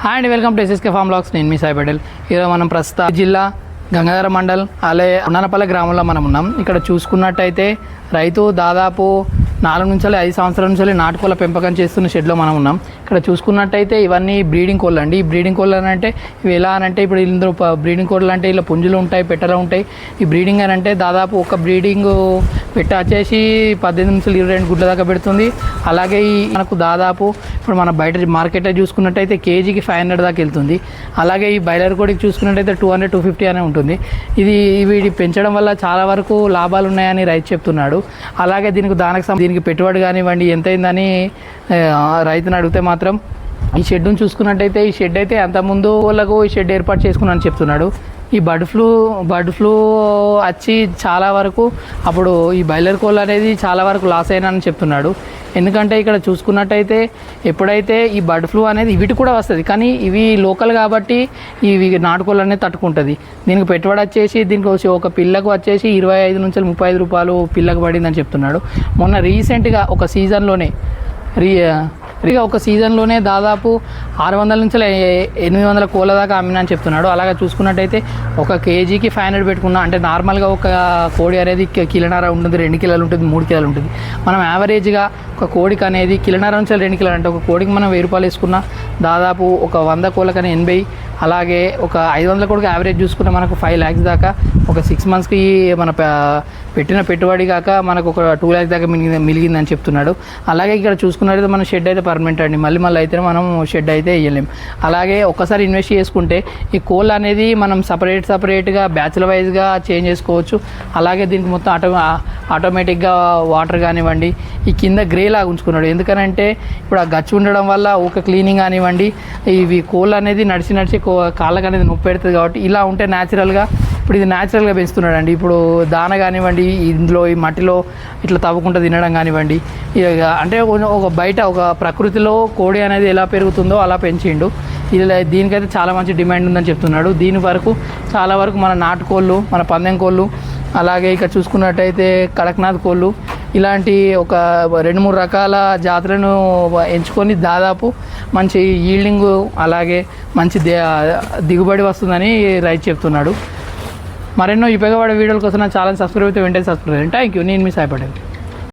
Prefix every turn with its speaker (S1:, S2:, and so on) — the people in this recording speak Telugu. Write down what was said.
S1: Hi and welcome to SSK farm blogs నేను మీ సాయి పటేల్. ఈరోజు మనం ప్రస్తుత జిల్లా గంగాధర మండల్ అలాగే ఉన్ననపల్లి గ్రామంలో మనం ఉన్నాం. ఇక్కడ చూసుకున్నట్టయితే రైతు దాదాపు నాలుగు నుంచి ఐదు సంవత్సరాల నుంచి నాటుకోళ్ళ పెంపకం చేస్తున్న షెడ్లో మనం ఉన్నాం. ఇక్కడ చూసుకున్నట్టయితే ఇవన్నీ బ్రీడింగ్ కోళ్ళు అండి. ఈ బ్రీడింగ్ కోళ్ళు అని అంటే ఇవి ఎలా అని అంటే ఇప్పుడు ఇందులో బ్రీడింగ్ కోళ్ళు అంటే ఇలా పుంజులు ఉంటాయి పెట్టలు ఉంటాయి. ఈ బ్రీడింగ్ అని అంటే దాదాపు ఒక బ్రీడింగ్ పెట్ట వచ్చేసి పద్దెనిమిది నుంచి ఇరవై రెండు గుడ్ల దాకా పెడుతుంది. అలాగే ఈ మనకు దాదాపు ఇప్పుడు మన బయట మార్కెట్లో చూసుకున్నట్టయితే కేజీకి ఫైవ్ హండ్రెడ్ దాకా వెళ్తుంది. అలాగే ఈ బయలర్ కోడికి చూసుకున్నట్టయితే టూ హండ్రెడ్ టూ ఫిఫ్టీ అనే ఉంటుంది. ఇది వీటి పెంచడం వల్ల చాలా వరకు లాభాలు ఉన్నాయని రైతు చెప్తున్నాడు. అలాగే దీనికి దానికి సంబంధించి దీనికి పెట్టుబడి కానివ్వండి ఎంత అయిందని రైతుని అడిగితే మాత్రం ఈ షెడ్ను చూసుకున్నట్టయితే ఈ షెడ్ అయితే అంతకుముందు వాళ్ళకు ఈ షెడ్ ఏర్పాటు చేసుకున్నాను చెప్తున్నాడు. ఈ బర్డ్ ఫ్లూ బర్డ్ ఫ్లూ వచ్చి చాలా వరకు అప్పుడు ఈ బయలర్ కోళ్ళు అనేది చాలా వరకు లాస్ అయినా చెప్తున్నాడు. ఎందుకంటే ఇక్కడ చూసుకున్నట్టయితే ఎప్పుడైతే ఈ బర్డ్ ఫ్లూ అనేది వీటి కూడా వస్తుంది కానీ ఇవి లోకల్ కాబట్టి ఇవి నాటుకోళ్ళు అనేది తట్టుకుంటుంది. దీనికి పెట్టుబడి వచ్చేసి దీనికి వచ్చి ఒక పిల్లకు వచ్చేసి ఇరవై ఐదు నుంచి ముప్పై ఐదు రూపాయలు పిల్లకు పడిందని చెప్తున్నాడు. మొన్న రీసెంట్గా ఒక సీజన్లోనే రీ ఇక ఒక సీజన్లోనే దాదాపు ఆరు వందల నుంచి ఎనిమిది వందల కోళ్ళ దాకా అమ్మినా అని చెప్తున్నాడు. అలాగే చూసుకున్నట్టయితే ఒక కేజీకి ఫైవ్ హండ్రెడ్ పెట్టుకున్నా అంటే నార్మల్గా ఒక కోడి అనేది కిలనార ఉంటుంది రెండు కిలోలు ఉంటుంది మూడు కిలోలు ఉంటుంది. మనం యావరేజ్గా ఒక కోడికి అనేది కిలోన్నర నుంచి రెండు కిలోలు అంటే ఒక కోడికి మనం వెయ్యి రూపాయలు వేసుకున్నా దాదాపు ఒక వంద కోళ్ళకని ఎనభై అలాగే ఒక ఐదు వందల కూడా యావరేజ్ చూసుకుంటే మనకు ఫైవ్ ల్యాక్స్ దాకా ఒక సిక్స్ మంత్స్కి మన పెట్టిన పెట్టుబడి కాక మనకు ఒక టూ ల్యాక్స్ దాకా మిలిగింది మిలిగిందని చెప్తున్నాడు. అలాగే ఇక్కడ చూసుకున్నట్లయితే మన షెడ్ అయితే పర్మనెంట్ అండి. మళ్ళీ మళ్ళీ అయితే మనం షెడ్ అయితే వేయలేం అలాగే ఒక్కసారి ఇన్వెస్ట్ చేసుకుంటే ఈ కోల్ అనేది మనం సపరేట్ సపరేట్గా బ్యాచ్ల వైజ్గా చేంజ్ చేసుకోవచ్చు. అలాగే దీనికి మొత్తం ఆటో ఆటోమేటిక్గా వాటర్ కానివ్వండి ఈ కింద గ్రే లాగా ఉంచుకున్నాడు. ఎందుకనంటే ఇప్పుడు ఆ గచ్చు ఉండడం వల్ల ఒక క్లీనింగ్ కానివ్వండి ఇవి కోళ్ళు అనేది నడిచి నడిచి కో- కాళ్ళకు అనేది నొప్పి పెడుతుంది కాబట్టి ఇలా ఉంటే న్యాచురల్గా ఇప్పుడు ఇది న్యాచురల్గా పెంచుతున్నాడు అండి ఇప్పుడు దాన కానివ్వండి ఇందులో ఈ మట్టిలో ఇట్లా తవ్వుకుంటూ తినడం కానివ్వండి ఇక అంటే కొంచెం ఒక బయట ఒక ప్రకృతిలో కోడి అనేది ఎలా పెరుగుతుందో అలా పెంచిండు. ఇలా దీనికైతే చాలా మంచి డిమాండ్ ఉందని చెప్తున్నాడు. దీని వరకు చాలా వరకు మన నాటుకోళ్ళు మన పందెం కోళ్ళు అలాగే ఇక చూసుకున్నట్టయితే కడక్నాథ్ కోళ్ళు ఇలాంటి ఒక రెండు మూడు రకాల జాతులను ఎంచుకొని దాదాపు మంచి ఈల్డింగ్ అలాగే మంచి దిగుబడి వస్తుందని రైతు చెప్తున్నాడు. మరెన్నో ఉపయోగపడే వీడియోల కోసం నా ఛానల్ సబ్స్క్రైబ్ అయితే వెంటనే సబ్స్క్రైబ్ థ్యాంక్ యూ నేను మీ సాయపడేది